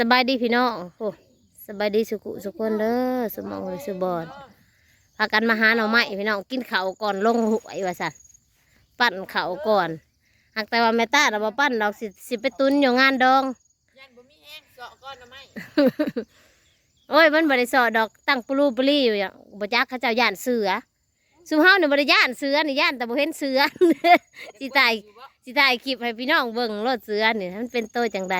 สบายดีพี่น้องโอ้สบายดีสุขุสุคนเด้อสมองสุบอนพากันมาหาหน่อไม้พี่น้องกินเขาก่อนลงหวยว่าสันปั้นเขาก่อนหากแต่ว่าแม่ตาเราบ่ปั้นดอกสิสิไปตุนอยู่งานดองยันบ่มีแห้งเสาะก้อนนะไม่โอ้ยมันบริสอดอกตั้งปลูปลีอยู่อย่างบ่จักเขาเจ้าย่านเสือสุเฮานี่บ่ได้ย่านเสือนี่ย่านแต่บ่เห็นเสือสิตายสิตายคลิปให้พี่น้องเบิ่งรถเสือนี่มันเป็นโตจังใด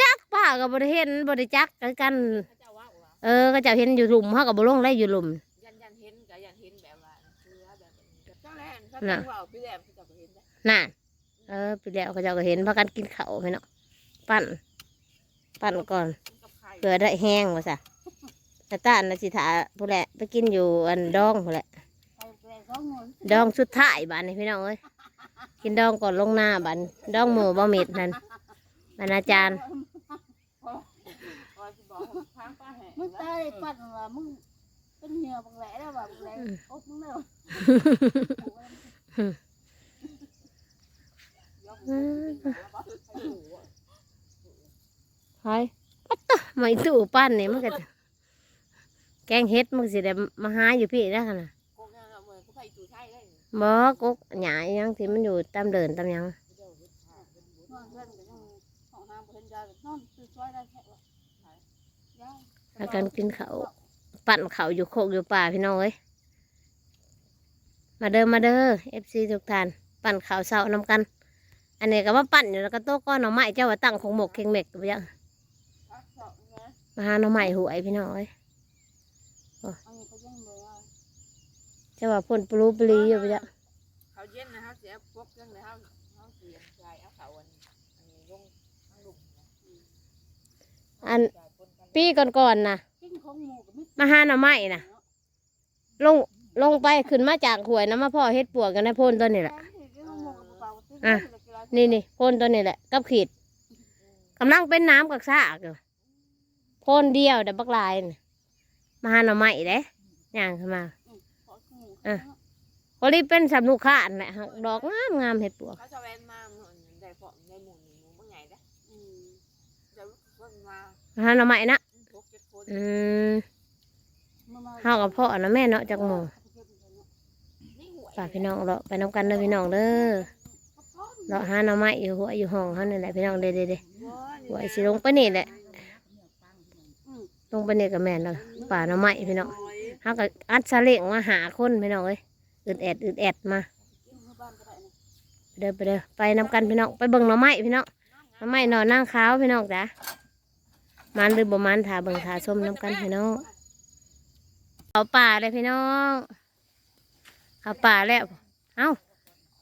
จักป้าก็บ่ได้เห็นบ่ได้จักกัน เขาเจ้าว่าว่าเออก็เจ้าเห็นอยู่หลุมเฮาก็บ่ลงได้อยู่หลุม ยันยันเห็นก็ยันเห็นแบบว่าเสือแบบนี้จังแลนเขาจะว่าเอาพี่แหลมเขาจะบ่เห็นได้น่ะเออไปแล้วเขาเจ้าก็เห็นพากันกินข้าวพี่น้องปั้นปั้นก่อนมันกับไข่เพื่อได้แห้งว่าซะแต่ตาน่ะสิถาผู้แหละไปกินอยู่อันดองผู้แหละดองสุดท้ายบานนี้พี่น้องเอ้ยกินดองก่อนลงหน้าบันดองหมูบะหมิดนั่น บรรณาจารย์พอสิบอกว่าทางป้าแห้งมึงตายปั่นว่ามึงเป็นเหี่ยวบังแหล่แล้วว่าบังแหล่อบมึงแล้วยกมือขึ้นมาแล้วบ่ให้ดูอะไปปัดตะไม่ตู้ปั้นนี่มันก็แกงเฮ็ดมันก็สิได้มาหาอยู่พี่นะขนาดโกงยังเอามือเขาไปจู่ไทยเลยบ่กกหยาอิหยังที่มันอยู่ตามเดินตามหยัง นยายนอนซื้อซอยได้แค่ว่ายายแล้วกันกินเขาวปั่นเขาวอยู่โคกอยู่ป่าพี่น้องเอ้ยมาเด้อมาเด้อเอฟซีทุกท่านปั่นเขาวเสานำกัน อันนี้ก็ว่าปั่นอยู่แล้วก็โต๊ะก้อนหน่อไม้เจ้าว่าตั้งของหมกเค็งเม็กไปยังพักเสาะนะมาหาหน่อไม้หวยพี่น้องเอ้ยอันนี้เขายังบ่ว่าเจ้าว่าพ่นปลูปลีอยู่ไปยังเขาเย็นนะเขาเสียพวกจังเลยเขาเขาเสียใจเอาเขาอันอันนี้ลงทางหลุมนะ อัน ปีก่อนๆนะกินของหมูกับมิตรมาหาหน่อไม้นะลงลงไปขึ้นมาจากหวยนะมาพ่อเฮ็ดปวกกันในพ่นตัวนี้แหละกินของหมูกับเปล่าๆซื้อะนี่นี่พ่นตัวนี้แหละกับขีดกำลังเป็นน้ำกับซากอยู่พ่นเดียวเดี๋ยวบักลายน่ะมาหาหน่อไม้เด้ย่างขึ้นมาขอของหมูอะพอรีเป็นสำนุกขาดแหละหักดอกงามงามเห็ดปวก มามาหาหน่อไม้นะเจ็ดคนอืมเฮากับพ่อนะแม่เนาะจากหมู่นี่หวยฝากพี่น้องเลาะไปน้ำกันเด้อพี่น้องเด้อเลาะหาหน่อไม้อยู่หัวอยู่ห้องเขานี่แหละพี่น้องเด้อเด้อเด้อหัวสิลงไปนี่แหละลงไปนี่กับแม่นแล้วป่าหน่อไม้พี่น้องเฮาก็อัดซาเล้งมาหาคนพี่น้องเอ้ยอึดแอดอึดแอดมากินที่บ้านก็ได้นะเดินไปเด้อไปนำกันพี่น้องไปเบิ่งหน่อไม้พี่น้องหน่อไม้หน่อนั่งขาวพี่น้องจ้ะ มันหรือบ่มันถาเบิ่งถาส้มนำกันพี่น้องเอาป่าเลยพี่น้องเอาป่าแล้วเอ้า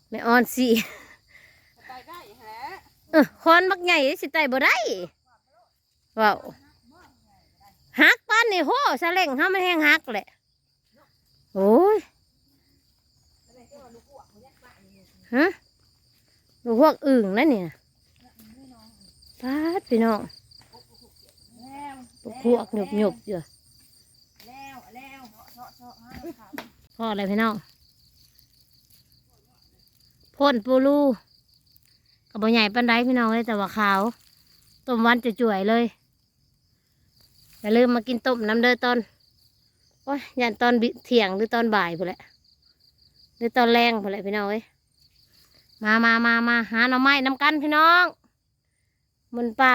ไม่อ่อนสิไปได้แฮะเออคอนบักใหญ่สิไตบ่ได้ว้าวหักปานนี่โหซาเล้งเฮามันแห้งหักแหละโอ้ยฮะลูกพวกอึ่งนั่นเนี่ยปาดพี่น้อง แล้วลูกพวกหยุบหยุบๆอยู่แล้วแล้วเสาะเสาะหาขาพ่ออะไรพี่น้องพ่นปูรูกับใหญ่ปันไดพี่น้องเลยแต่ว่าขาวต้มหวันจะจ่วยๆเลยอย่าลืมมากินต้มน้ำเด้อตอนโอ้ยยันตอนบิเที่ยงหรือตอนบ่ายพอแหละหรือตอนแรงพอแหละพี่น้องเอ้ยมามามามาหาหน่อไม้น้ำกันพี่น้องมันป่า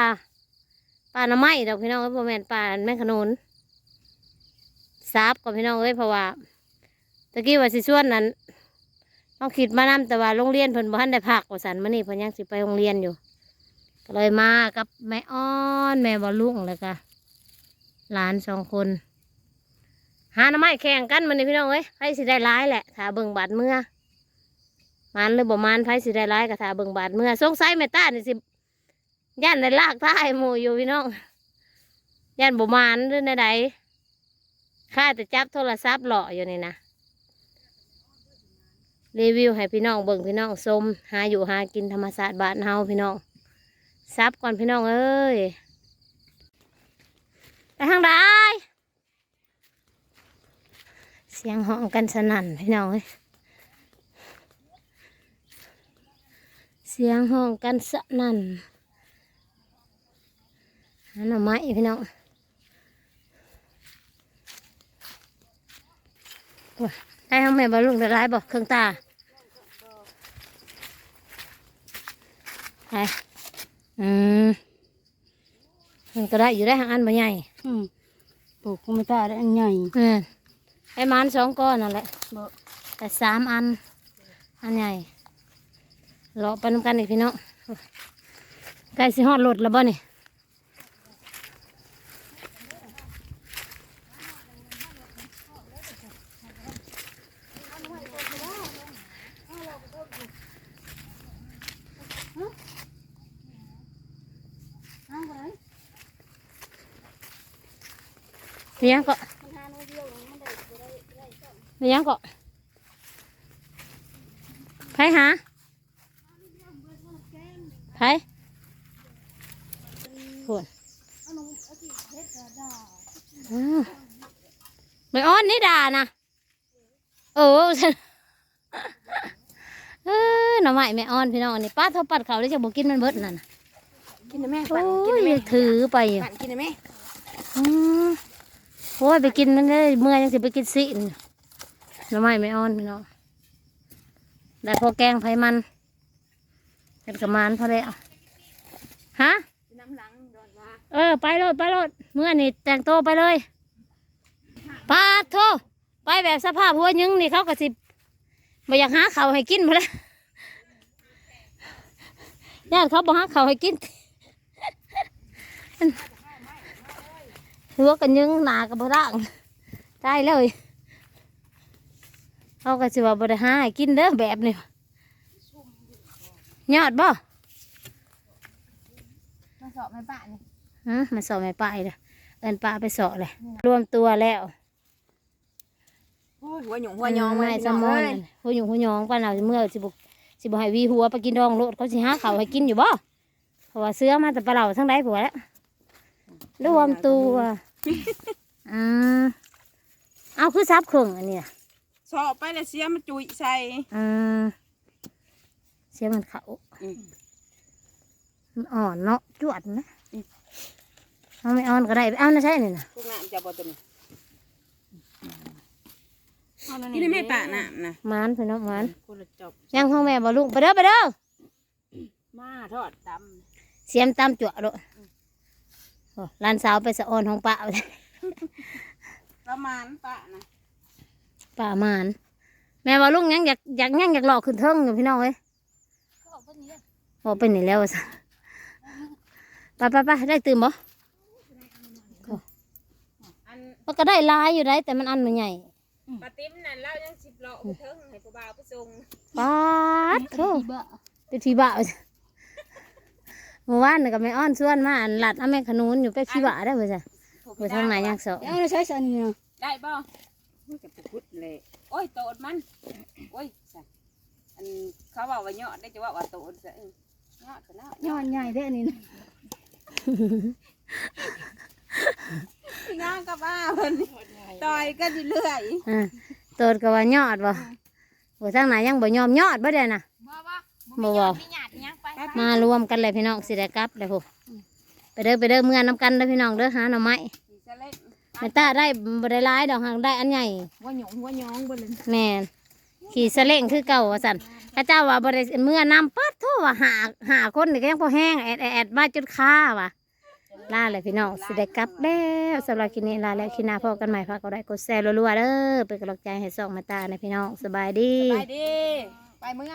ป่าหน่อไม้ดอกพี่น้องเอ้ยบ่แม่นป่าแม่ขนุนซาบก่อนพี่น้องเอ้ยเพราะว่าตะกี้ว่าสิส่วนนั้นต้องคิดมานำแต่ว่าโรงเรียนเพิ่นบ่ทันได้พักว่าสันมื้อนี้เพิ่นยังสิไปโรงเรียนอยู่ ก็เลยมากับแม่อ้อนแม่บ่ลุงแล้วก็หลานสองคนหาหน้ำไม้แข่งกันมื้อนี้พี่น้องเอ้ยไผสิได้ร้ายแหละถ้าเบิ่งบาดเมื่อมันหรือบ่มันไผสิได้ร้ายก็ถ้าเบิ่งบาดเมื่อสงสัยแม่ต้านี่สิ ย่านได้ลากท้ายหมู่อยู่พี่น้องย่านบ่มานหรือในใดข้าแต่จับโทรศัพท์หล่ออยู่นี่นะรีวิวให้พี่น้องเบิ่งพี่น้องชมหาอยู่หากินธรรมศาสตร์บ้านเฮาพี่น้องซับก่อนพี่น้องเอ้ยไปทางใดเสียงห้องกันสนั่นพี่น้องเอ้ยเสียงห้องกันสนั่น หาหน่อไม้พี่น้องโอ้ยได้ทั้งแม่บอลุงได้ร้ายบอกเครื่องตาไปอืมมันก็ได้อยู่ได้ทางอันบ่ใหญ่อืมปลูกคงไม่ได้ได้อันใหญ่เออไอ้มันสองก้อนนั่นแหละบ่แต่สามอัน อันใหญ่รอไปน้ำกันอีกพี่น้องใกล้สิฮอดรถแล้วบ่นี่ มีหยังก็มันหาหน่อยเดียวมันได้บ่ได้ได้ซ้ำมีหยังก็ไผหาไผโหนเอาหนูเอาสิเฮ็ดก็ได้อ้าวไม่อ้อนนี่ด่านะเออฉันเออหน่อไม้แม่อ้อนพี่น้องนี่ป้าเทอปัดเขาได้จะบอกกินมันเบิดนั่นน่ะกินได้ไหมโอ้ปั่นกินยได้ไหมยังถือไปอยู่ปั่นกินได้ไหมอืม โอ้ยไปกินมันเลยเมื่อยยังสิไปกินสินหน่อไม้ไม่อ้อนพี่น้องได้พอแกงไผ่มันเป็นกระมานพอแล้วฮะเออ ไปโลดไปโลดเมื่อนี่แต่งโตไปเลยปาโทไปแบบสภาพหัวยึงนี่เขากระสิบบ่อยากหาเขาให้กินมาแล้วญาติเขาบอกหาเขาให้กิน หัวกันยึงหนากับบ่ร่างได้เลยเขาก็สิว่าบ่ได้หาให้กินเด้อแบบนี้ยอดบ่มาสอบแม่ป้านี่ฮะมาสอบไม่ไปเลยเอินป้าไปสอบเลยรวมตัวแล้วโอ้ยหัวหยงหัวหยองไม่ไว้สพี่น้องมอเอ้นยหัวหยงหัวหยองป้าหนาเมื่อสิบุสิบุให้วีหัวไปกินดองโลดเขาสิหาเขาวให้กินอยู่บ่เพราะว่าเสื้อมาแต่ปลาเหล่าทั้งใดผัวแล้ว รวมตัวอืมเอาคือซับเครื่องอันเนี้ยสอบไปแล้วเสียมาจุยใส่อืมเสียมันเขาอืมมันอ่อนเนาะจวดนะเอาไม่อ่อนก็ได้เอานะใช่นี่นะพวกน้ำจะบ่ตัวนี้เอาแล้วกินได้ไหมป้าน้ำนะหมานพี่น้องหมานคนละจบยังห้องแม่บ่ลุงไปเด้อไปเด้อมาทอดตเสียมตามจั่วโลดโอ้ ร้านสาวไปสะออนของป้าำประมาณป้านะป้ามานแม่ว่าลุงยังอยากอยากยังอยากหลอกขึ้นเทิงอยู่พี่น้องเอ้ยเขาเอาเพิ่นนี่เลยบอกเป็นนี่แล้วสิไปไปไปได้ตื่นบ่อันมันก็ได้หลายอยู่ได้แต่มันอันมันใหญ่ปาติ้มนั่นเล่ายังสิบโลไปเทิงให้ผู้บ่าวไปส่งป๊าดโธ่บ้าเป็นทีบ้า เมื่อวานนี่ก็ไม่อ้อนส่วนมาอันหลัดเอาแม่ขนุนอยู่ไปชีบะได้เพื่อจ้ะไปทางไหนยังสอเอาแล้วใช้สันนี่นะได้ป่ะจะพุดเลยโอ้ยโตดมันโอ้ยสั่นอันเขาบอกว่าเนาะได้จะว่าว่าโตดซะเออเนาะซะเนาะย้อนใหญ่ได้อันนี้นะพี่น้องกับบ้าเพิ่นต่อยกันอยู่เรื่อยอ่าตัวก็ว่ายอดบ่บ่ทางไหนยังบ่ยอมยอดบ่ได้น่ะ บ่บ่บ่บ่มีหยาดยังไปมารวมกันเลยพี่น้องสิได้กลับเลยพวกไปเด้อไปเด้อเมื่อน้ำกันเด้อพี่น้องเด้อหาหน่อไม้สีสะเล็กแม่ตาได้บ่ได้หลายดอกหางได้อันใหญ่ หัวหยงหัวหยองบ่เลยแม่นขี่สะเล่งคือเก่าว่าซั่นข้าเจ้าว่าบ่ได้เมื่อนำปัดโทว่าหาหาคนนี่ก็ยังพอแห้งแอดแอดแอดมาจนค่าว่ะลาเลยพี่น้องสิได้กลับแล้วสำหรับคลิปนี้ลาแล้วคลิปหน้าพบกันใหม่ฝากกดไลค์กดแชร์รัวๆเด้อเป็นกำลังใจให้ส่องแม่ตาในพี่น้องสบายดี ไปดีไปเมือง